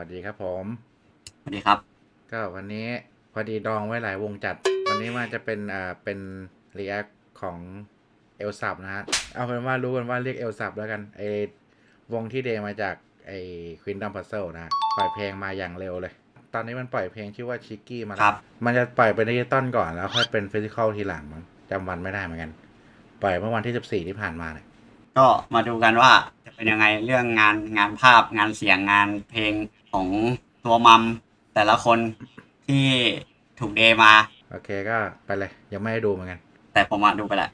วัสดีครับผมสวัสดีครับ ก็วันนี้พอดีดองไว้หลายวงจัด วันนี้มาจะเป็นอ่าเป็นรีแอคของเอลซับนะฮะเอาเป็นว่ารู้กันว่าเรียกเอลซับแล้วกันไอวงที่เดมาจากไอควินดัมพัซเซิลนะฮะปล่อยเพลงมาอย่างเร็วเลย ตอนนี้มันปล่อยเพลงชื่อว่าชิกกี้มาแล้วครับมันจะปล่อยเป็นดิจิตอลก่อนแล้วค่อยเป็นฟิสิกอลทีหลังมั้งจำวันไม่ได้เหมือนกัน ปล่อยเมื่อวันที่ 14 ที่ผ่านมาเนี่ย ก็มาดูกันว่าจะเป็นยังไงเรื่องงานงานภาพงานเสียงงานเพลงของตัวมัมแต่ละคนที่ถูกเดมา โอเคก็ไปเลย ยังไม่ได้ดูเหมือนกัน แต่ผมมาดูไปแหละ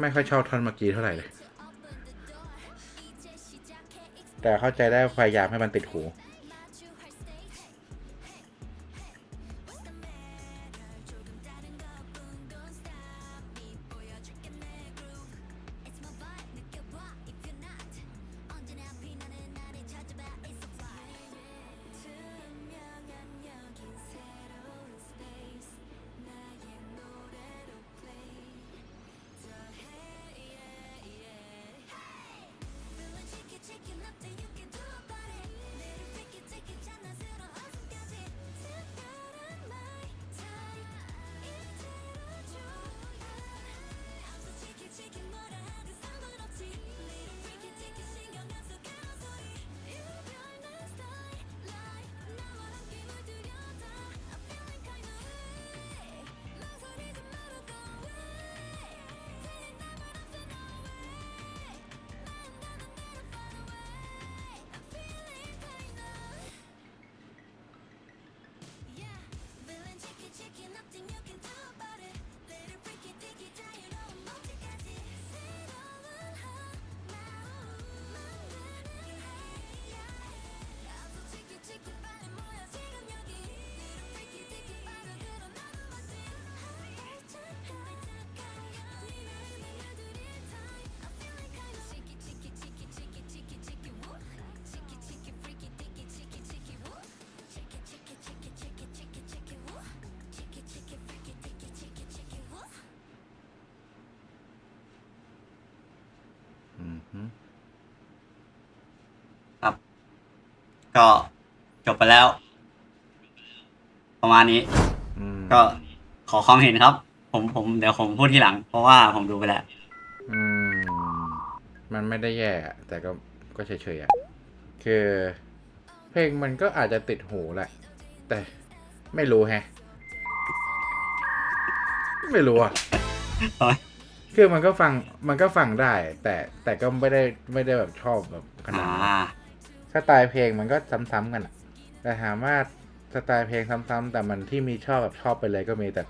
ไม่ค่อยชอบท่อนเมื่อกี้เท่าไหร่เลย แต่เข้าใจได้พยายามให้มันติดหู อืมฮึก็จบไปแล้ว ประมาณนี้อืมก็ขอความเห็นครับ ผมผมเดี๋ยวผมพูดทีหลัง เพราะว่าผมดูไปแล้ว อืม มันไม่ได้แย่อะแต่ก็ก็เฉยๆอะ คือ เพลงมันก็อาจจะติดหูแหละ แต่ไม่รู้แฮะ ไม่รู้อะเฮ้ย คือมันก็ฟังมันก็ฟังได้ แต่แต่ก็ไม่ได้ไม่ได้แบบชอบแบบขนาดอ่านั้นสไตล์เพลงมันก็ซ้ำๆกันอะแต่ถามว่าสไตล์เพลงซ้ำๆแต่มันที่มีชอบแบบชอบไปเลยก็มีแต่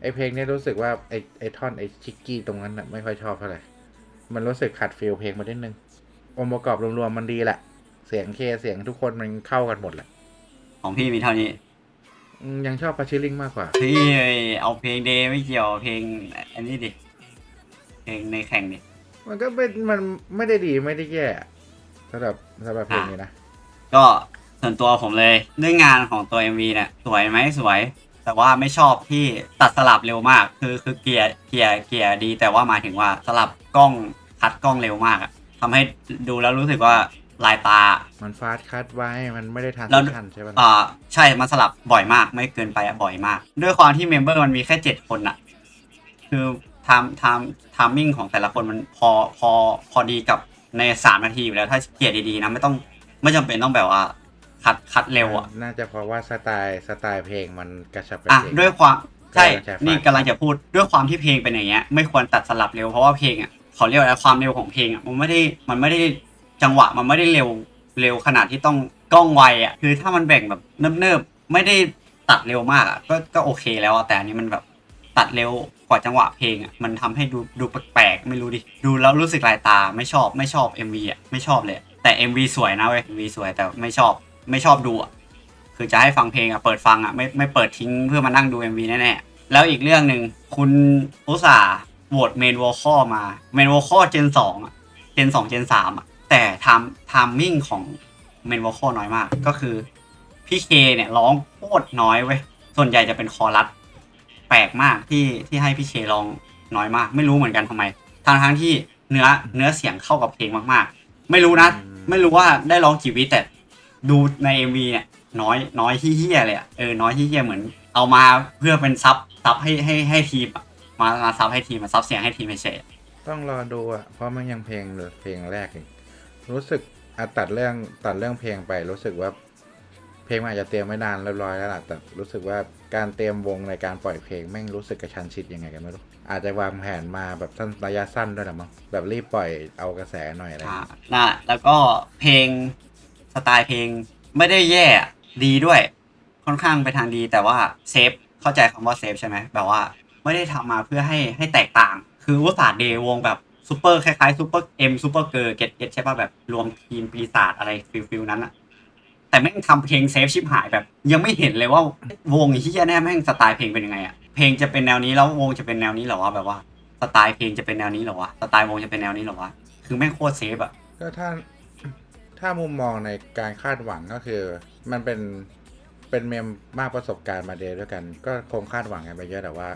ไอเพลงเนี้รู้สึกว่าไอไอท่อนไอชิกกี้ตรงนั้นอะไม่ค่อยชอบเท่าไหร่มันรู้สึกขัดฟีลเพลงมานิดนึงองค์ประกอบรวมๆมันดีแหละ เสียงเคเสียงทุกคนมันเข้ากันหมดแหละของพี่มีเท่านี้ อืมยังชอบปาชิลิงมากกว่าพี่เอาเพลงเดย์ไม่เกี่ยวเพลงอันนี้ดิ เพลงในแข่งดิ มันก็เป็นมันไม่ได้ดีไม่ได้แย่สำหรับสำหรับเพลงนี้นะ ก็ส่วนตัวผมเลยด้วยงานของตัว MV เนี่ยสวยไหมสวย แต่ว่าไม่ชอบที่ตัดสลับเร็วมาก คือคือเกียร์เกียร์เกียร์ดี แต่ว่าหมายถึงว่าสลับกล้องคัดกล้องเร็วมากอะทำให้ดูแล้วรู้สึกว่า ลายตา มันฟาสต์คัดไว้ มันไม่ได้ทันแล้ว ทันใช่ปะอ่าใช่มันสลับบ่อยมากไม่เกินไปอะบ่อยมาก ด้วยความที่เมมเบอร์มันมีแค่เจ็ดคนอะคือไทม์ไทม์ไทามมิ่งของแต่ละคนมันพอพอพอดีกับในสามนาทีอยู่แล้วถ้าเกลียดดีๆนะไม่ต้องไม่จำเป็นต้องแบบว่าคัดคัดเร็วอะ น่าจะเพราะว่าสไตล์สไตล์เพลงมันกระชับไปอะเองด้วยความใช่กำลังจะฟังนี่กำลังจะพูดด้วยความที่เพลงเป็นอย่างเงี้ย ไม่ควรตัดสลับเร็วเพราะว่าเพลงอะเขาเรียกว่าอะไรความเร็วของเพลงอะมันไม่ได้มันไม่ได้ จังหวะมันไม่ได้เร็วเร็วขนาดที่ต้องกล้องไวอะคือถ้ามันแบ่งแบบเนิบๆไม่ได้ตัดเร็วมากอะก็ก็โอเคแล้วอะแต่อันนี้มันแบบตัดเร็วกว่าจังหวะเพลงอะมันทำให้ดูดูแปลกๆไม่รู้ดิดูแล้วรู้สึกลายตาไม่ชอบไม่ชอบ MV อะไม่ชอบเลย แต่ MV สวยนะเว้ย MV สวยแต่ไม่ชอบไม่ชอบดูอะคือจะให้ฟังเพลงอะเปิดฟังอะไม่ไม่เปิดทิ้งเพื่อมานั่งดู MV แน่ๆแล้วอีกเรื่องหนึ่งคุณอุตส่าห์โหวตเมนวอลคอมาเมนวอลคอเจนสองอะเจนสองเจนสามอะ แต่ทำทามมิ่งของเมนวอลคอน้อยมาก ก็คือพี่เคเนี่ยร้องโคตรน้อยเว้ย ส่วนใหญ่จะเป็นคอรัสแปลกมากที่ที่ให้พี่เคร้องน้อยมาก ไม่รู้เหมือนกันทำไมทางทั้งๆที่เนื้อเนื้อเสียงเข้ากับเพลงมากๆ ไม่รู้นะ ไม่รู้ว่าได้ร้องกี่วิแต่ดูใน MV เนี่ยน้อยน้อยเฮี้ยๆเลยอะเออน้อยเฮี้ยๆเหมือน เอามาเพื่อเป็นซับซับให้ให้ให้ทีมอะมามาซับให้ทีมมาซับเสียงให้ทีมเฉยต้องรอดูอะเพราะมันยังเพลงเลยเพลงแรกเอง รู้สึกอะตัดเรื่องตัดเรื่องเพลงไป รู้สึกว่าเพลงมันอาจจะเตรียมไม่นานเรียบร้อยแล้วล่ะแต่รู้สึกว่าการเตรียมวงในการปล่อยเพลงแม่งรู้สึกกระชันชิดยังไงกันไม่รู้อาจจะวางแผนมาแบบสั้นระยะสั้นด้วยนะมั้งแบบรีบปล่อยเอากระแสหน่อยอะไรอย่างเงี้ยน่ะแล้วก็เพลงสไตล์เพลงไม่ได้แย่ดีด้วย ค่อนข้างไปทางดีแต่ว่าเซฟเข้าใจคำว่าเซฟใช่ไหมแบบว่า ไม่ได้ทำมาเพื่อให้ให้แตกต่าง คืออุตสาห์เดย์วงแบบ ซูเปอร์คล้ายๆซูเปอร์เอ็มซูเปอร์เกอร์เก็ตเก็ตใช่ป่ะแบบรวมทีมปีศาจอะไรฟิลฟิลนั้นอะแต่แม่งทำเพลงเซฟชิบหายแบบ ยังไม่เห็นเลยว่าวงที่แน่แม่งสไตล์เพลงเป็นยังไงอะเพลงจะเป็นแนวนี้แล้ววงจะเป็นแนวนี้หรอวะแบบว่าสไตล์เพลงจะเป็นแนวนี้หรอวะสไตล์วงจะเป็นแนวนี้หรอวะคือแม่งโคตรเซฟอะก็ถ้าถ้ามุมมองในการคาดหวังก็คือ มันเป็นเป็นเมมมากประสบการณ์มาเดย์ด้วยกัน ก็คงคาดหวังกันไปเยอะแต่ว่า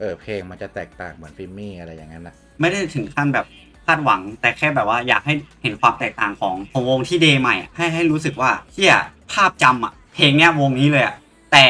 เออเพลงมันจะแตกต่างเหมือนฟิมมี่อะไรอย่างนั้นนะไม่ได้ถึงขั้นแบบคาดหวัง แต่แค่แบบว่าอยากให้เห็นความแตกต่างของของวงที่เดย์ใหม่อะให้ให้รู้สึกว่าเที่ยภาพจำอะเพลงเนี้ยวงนี้เลยอะแต่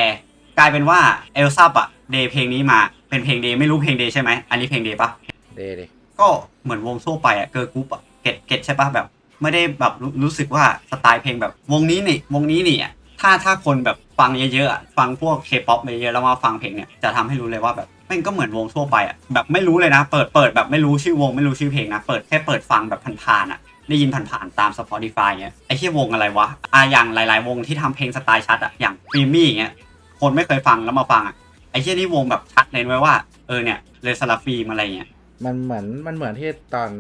กลายเป็นว่าเอลซับอะเดย์เพลงนี้มาเป็นเพลงเดย์ไม่รู้เพลงเดย์ใช่ไหมอันนี้เพลงเดย์ปะเดย์ดิก็เหมือนวงทั่วไปอะเกิร์ลกรุ๊ปอะเก็ตเก็ตใช่ปะแบบ ไม่ได้แบบรู้รู้สึกว่าสไตล์เพลงแบบวงนี้นี่วงนี้นี่อะถ้าถ้าคนแบบฟังเยอะๆอะฟังพวกเคป๊อปเยอะๆแล้วมาฟังเพลงเนี่ยจะทำให้รู้เลยว่าแบบแม่งก็เหมือนวงทั่วไปอะแบบไม่รู้เลยนะ เปิดเปิดแบบไม่รู้ชื่อวงไม่รู้ชื่อเพลงนะ เปิดแค่เปิดฟังแบบผ่านๆอะได้ยินผ่านๆตาม Spotify เงี้ยไอ้ที่วงอะไรวะอะอย่างหลาย ๆ วงที่ทำเพลงสไตล์ชัดอะอย่างฟิล์มี่เงี้ยคนไม่เคยฟังแล้วมาฟังอะไอ้ที่นี่วงแบบชัดเลยไว้ว่าเออเนี่ยเลยสลับฟิล์มอะไรเงี้ยมันเหมือนมันเหมือนที่ตอน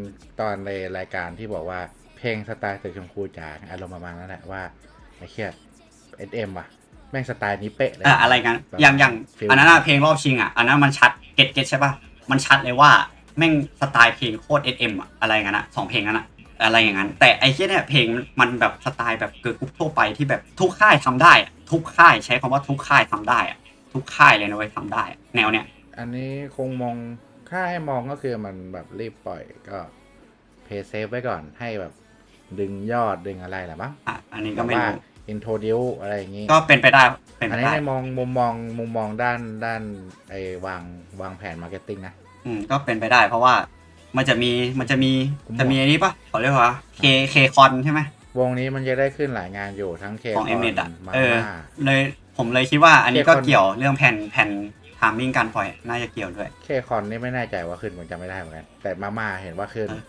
ตอนในรายการที่บอกว่าเพลงสไตล์ตึกชมพูจ๋าอารมณ์ประมาณนั้นแหละว่าไอ้เชี่ยเอสเอ็มว่ะ ม่งสไตล์นี้เป๊ะเลยอะอะไรกันแบบอย่างอย่างฟิลอันนั้นอะเพลงรอบชิงอะอันนั้นมันชัดเก็ตเก็ตใช่ป่ะมันชัดเลยว่าแม่งสไตล์เพลงโคตรเอสเอ็มอะอะไรอย่างนั้นอะสองเพลงนั้นอะอะไรอย่างนั้น แต่ไอ้ที่เนี่ยเพลงมันแบบสไตล์แบบเกิร์ลกรุ๊ปทั่วไปที่แบบทุกค่ายทำได้อะทุกค่ายใช้คำว่าทุกค่ายทำได้อะทุกค่ายเลยนะเว้ยทำได้อะแนวเนี้ยอันนี้คงมองค่าให้มองก็คือมันแบบรีบปล่อยก็เพย์เซฟไว้ก่อนให้แบบดึงยอดดึงอะไรแหละมั้งอะอันนี้ก็ไม่ว่ารู้ อินโทรดิวอะไรอย่างงี้ก็เป็นไปได้เป็นอัไปนนี้ได้ในมองมุมมองมุมมองด้านด้านไอ้วางวางแผนมาร์เก็ตติ้งนะ อืมก็เป็นไปได้ เพราะว่ามันจะมีมันจะมีผมบอก จะมีอันนี้ปะเขาเรียกว่าเคเคคอนใช่ไหม วงนี้มันจะได้ขึ้นหลายงานอยู่ทั้งเคของ Mnet อะมาเออ ม่า เลยผมเลยคิดว่าอันนี้ก็เคคอน เกี่ยวเรื่องแผ่นแผ่นทามมิ่งการปล่อยน่าจะเกี่ยวด้วย เคคอนนี่ไม่แน่ใจว่าขึ้นผมจำไม่ได้เหมือนกันแต่มาม่าเห็นว่าขึ้นเออ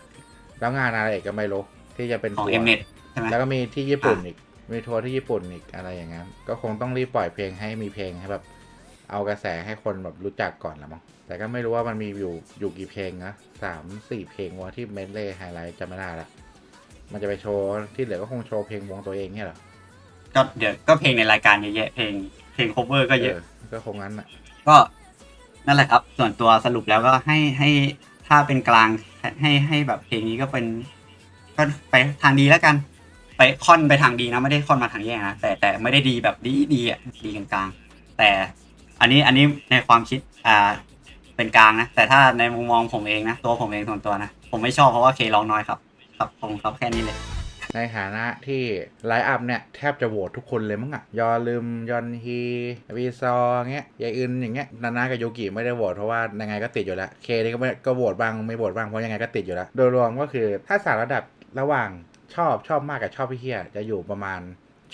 แล้วงานอะไรอีกก็ไม่รู้ที่จะเป็นของ ทัวร์เอ็มเน็ตใช่ไหม แล้วก็มีที่ญี่ปุ่นอีก มีทัวร์ที่ญี่ปุ่นอีกอะไรอย่างนั้น ก็คงต้องรีบปล่อยเพลงให้มีเพลงให้แบบเอากระแสให้คนแบบรู้จักก่อนละมั้งแต่ก็ไม่รู้ว่ามันมีอยู่อยู่กี่เพลงนะสามสี่เพลงวะที่เมนเล่ไฮไลท์จำไม่ได้ละมันจะไปโชว์ที่เหลือก็คงโชว์เพลงวงตัวเองเนี่ยเหรอก็เดี๋ยวก็เพลงในรายการเยอะแยะเพลงเพลง cover ก็เยอะก็คงงั้นอะก็นั่นแหละครับ ส่วนตัวสรุปแล้วก็ให้ให้ถ้าเป็นกลางให้ให้แบบเพลงนี้ก็เป็นก็ไปทางดีแล้วกัน ไปค่อนไปทางดีนะไม่ได้ค่อนมาทางแย่นะแต่แต่ไม่ได้ดีแบบดีดีอะดีกลางๆ แต่อันนี้อันนี้ในความคิดอ่าเป็นกลางนะ แต่ถ้าในมุมมองผมเองนะตัวผมเองส่วนตัวนะ ผมไม่ชอบเพราะว่าเคร้องน้อยครับ ครับผมครับแค่นี้เลย ในฐานะที่ไลฟ์อัพเนี่ย แทบจะโหวตทุกคนเลยมั้งอะยอลืมยอนฮีวีซอเงี้ยยายอึนอย่างเงี้ยนานากับโยกิไม่ได้โหวตเพราะว่ายังไงก็ติดอยู่แล้วเคนี่ก็ไม่ก็โหวตบ้างไม่โหวตบ้างเพราะยังไงก็ติดอยู่แล้ว โดยรวมก็คือถ้าสารระดับระหว่าง ชอบชอบมากกับชอบพี่เฮียจะอยู่ประมาณ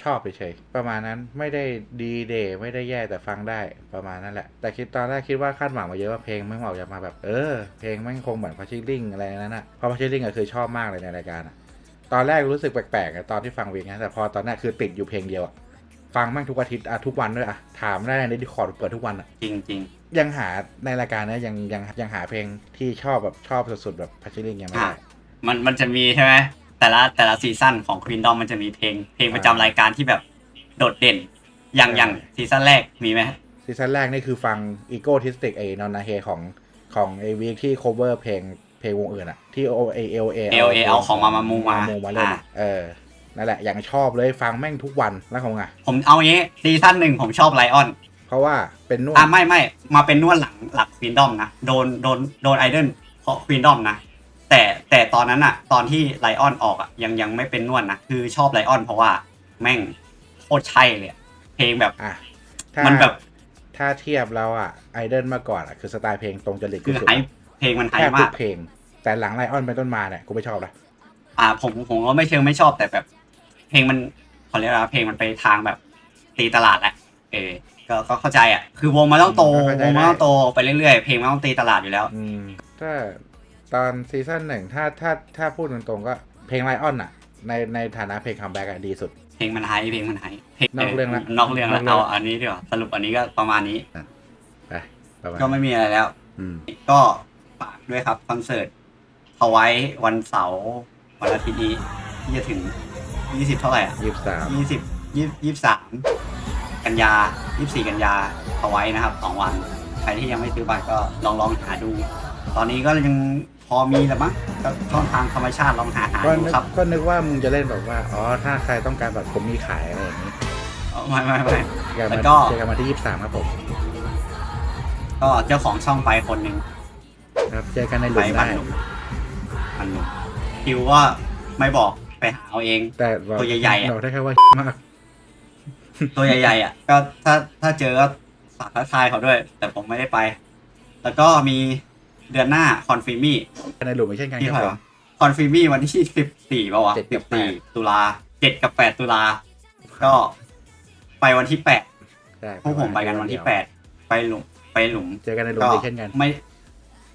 ชอบไปเฉยๆประมาณนั้นไม่ได้ดีเดย์ไม่ได้แย่แต่ฟังได้ประมาณนั้นแหละ แต่คิดตอนแรกคิดว่าคาดหวังมาเยอะว่าเพลงไม่งออกจะมาแบบ เออ เพลงแม่งคงเหมือนพัชชิลิงอะไรนั้นนะเพราะพัชชิลิงอะคือชอบมากเลยในรายการอะตอนแรกรู้สึกแปลกๆอะตอนที่ฟังเพลงนะแต่พอตอนนั้นคือติดอยู่เพลงเดียวอะฟังแม่งทุกอาทิตย์อะทุกวันด้วยอะถามได้ในดิคอร์ดเปิดทุกวันอะจริงจริงยังหาในรายการเนี้ยยังยังยังหาเพลงที่ชอบแบบชอบสุดๆแบบพัชชิลิงยังไม่อะได้มันมันจะมีใช่ไหม แต่ละแต่ละซีซั่นของควีนดอมมันจะมีเพลง เพลงประจำรายการที่แบบโดดเด่น อย่างใช่อย่างซีซั่นแรกมีไหมซีซั่นแรกนี่คือฟัง Ego t i s t i c ไอ้นอนนาเฮของของไอ้วีคที่ cover เพลงเพลงวงอื่นอะที่ O A L A L A เอาของมามามูมามูมาเล่นอ่าอะเออนั่นแหละอย่างชอบเลยฟังแม่งทุกวันแล้วของไงผมเอางี้ซีซั่นหนึ่งผมชอบไลออน เพราะว่าเป็นนวดอะไม่ไม่มาเป็นนวดหลังหลักควีนดอมนะ โดนโดนโดนไอดอลเพราะควีนดอมนะ แต่แต่ตอนนั้นอะตอนที่ไลออนออกอะยังยังไม่เป็นนวดนะคือชอบไลออนเพราะว่าแม่งโคตรใช่เลยอะเพลงแบบอะถ้ามันแบบถ้าเทียบแล้วอะไอดอลมาก่อนอะคือสไตล์เพลงตรงจริตคือสุดไฮเพลงมันไฮแทบทุมากกเพลง แต่หลังไลออนเป็นต้นมาเนี่ยกูไม่ชอบละอ่าผมผมก็ไม่เชิงไม่ชอบแต่แบบ เพลงมันเขาเรียกว่าเพลงมันไปทางแบบ ตีตลาดแหละเออก็ก็เข้าใจอะคือวงมันต้องโตวงมันต้องโตไปเรื่อยๆเพลงมันต้องตีตลาดอยู่แล้ว อืมถ้า ตอนซีซั่นหนึ่งถ้าถ้าถ้าพูดตรงๆก็เพลงไลออนอะในในฐานะเพลงคัมแบ็กอะดีสุด เพลงมันไฮเพลงมันไฮเพลงนอกเรื่องละนอกเรื่องแล้วนอกเรื่องเอาอันนี้ดีกว่าสรุปอันนี้ก็ประมาณนี้ไปประมาณก็ไม่มีอะไรแล้วอืมก็ฝากด้วยครับคอนเสิร์ตเอาไว้วันเสาร์วันอาทิตย์นี้ที่จะถึงยี่สิบเท่าไหร่อะยี่สิบสามยี่สิบยี่ยี่สามกันยายี่สี่กันยาเอาไว้นะครับสองวัน ใครที่ยังไม่ซื้อบัตรก็ลองลองหาดู ตอนนี้ก็ยัง พอมีแหละมั้งก็ช่องทางธรรมชาติลองหาหาก็ดูนึกครับก็นึกว่ามึงจะเล่นแบบว่า อ๋อ ถ้าใครต้องการแบบผมมีขายอะไรอย่างนี้เออไม่ไม่ไม่ เจอกันแล้มาวก็เจอกันมาที่ยี่สิบสามครับผม ก็เจ้าของช่องไปคนหนึ่งครับ เจอกันในหไปลุมบ้าได้ นหนุ่มบ้านหนุ่มคิวก็ไม่บอกไปหาเอาเอง แต่บอกตัวใหญ่ๆอะ บอกได้แค่ว่า มาก ตัวใหญ่ๆอะ ก็ถ้าถ้าเจอก็ฝากทักทายเขาด้วย แต่ผมไม่ได้ไป แล้วก็มี เดือนหน้าคอนฟิมี่ในหลุมไม่เช่นกันที่ครับเท่าไหผร่มวะคอนฟิมี่วันที่สิบสี่ป่าวะเจ็ดกัสิบบสี่แปดตุลาเจ็ดกับแปดตุลา ก็ไปวันที่แปดใช่พวกผมไปกันวันที่แปดไปหลุมไปหลุม เจอกันในหลุมก็ไม่เช่นกันไม่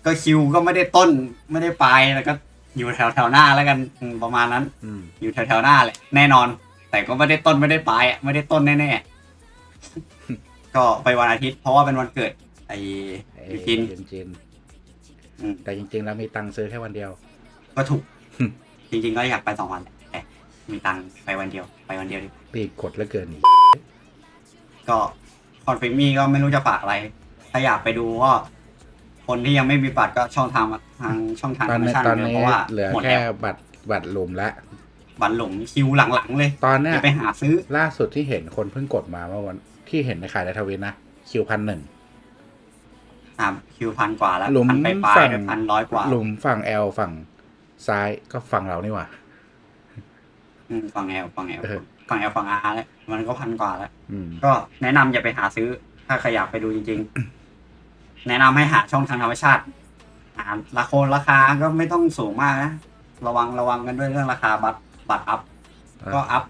ก็คิวก็ไม่ได้ต้นไม่ได้ปลายแล้วก็อยู่แถวแถวๆหน้าแล้วกันอืมประมาณนั้นอืมอยู่แถวแถวๆหน้าแหละแน่นอน แต่ก็ไม่ได้ต้นไม่ได้ปลายอะไม่ได้ต้นแน่ๆก็ไปวันอาทิตย์ เพราะว่าเป็นวันเกิดไอ้ไอ้ยูจินจินจิน อืมแต่จริง ๆ แล้วมีตังค์ซื้อแค่วันเดียว ก็ถูกอืมจริง ๆ ก็อยากไปสองวันแหละแต่มีตังค์ไปวันเดียว ไปวันเดียวดิปีกกดแล้วเกินอีกก็คอนฟิมี่ก็ไม่รู้จะฝากอะไร ถ้าอยากไปดูก็คนที่ยังไม่มีบัตรก็ช่องทางทางช่องทางตอนธรรมนี้ชาติตอนเลยนี้เพราะว่าเหลือหมดแค่แล้วบัตรบัตรหลุมละบัตรหลงคิวหลังๆเลยตอนเนี้ยจะไปหาซื้อ ล่าสุดที่เห็นคนเพิ่งกดมาเมื่อวันที่เห็นในขายในทวินนะคิวพันหนึ่ง อ่าคิวพันกว่าแล้วหลุมพันไปปลายฝั่งด้วยพันร้อยกว่าหลุมฝั่งแอลฝั่งซ้ายก็ฝั่งเรานี่หว่า อืมฝั่งแอลฝั่งแอลเออ ฝั่งแอลฝั่งอาร์แล้วมันก็พันกว่าแล้ว อืม ก็แนะนำอย่าไปหาซื้อ ถ้าใครอยากไปดูจริง ๆ แนะนำให้หาช่องทางธรรมชาติหาราคาราคาก็ไม่ต้องสูงมากนะ ระวังระวังกันด้วยเรื่องราคาบัตรบัตรอัพก็อัพ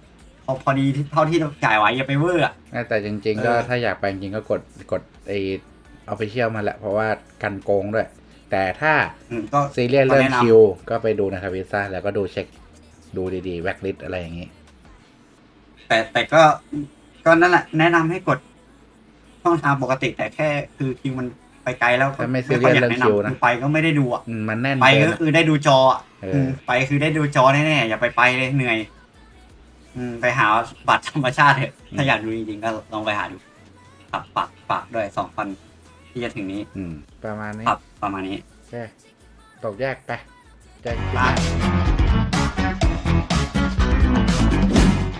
พอพอดีที่เท่าที่จ่ายไหวอย่าไปเวอร์อะ แต่จริงๆก็เออ ถ้าอยากไปจริงๆก็กดกดไอ ออฟฟิเชียลมาแหละ เพราะว่ากันโกงด้วย แต่ถ้าอืมก็ซีเรียสเรื่องแนะนำคิว ก็ไปดูในทวิตซ่าแล้วก็ดูเช็คดูดีๆแว็กลิสอะไรอย่างนี้ แต่แต่ก็ก็นั่นแหละแนะนำให้กดช่องทางปกติ แต่แค่คือคิวมันไปไกลแล้วก็ถ้าไม่ค่อยอยากซีเรียสเรื่องแนะคิวนะนำคือไปก็ไม่ได้ดูอะอืมมันแน่นไปเกินก็อะคือได้ดูจออะเออมไปคือได้ดูจอแน่ๆอย่าไปไปเลยเหนื่อยอืมไปหาบัตรธรรมชาติเถอะถ้าอยากดูจริงๆก็ลองไปหาดูครับฝากฝากด้วยสองพัน ที่จะถึงนี้อืมประมาณนี้ครับประมาณนี้โอเคตกแยกไปแจ้งบาย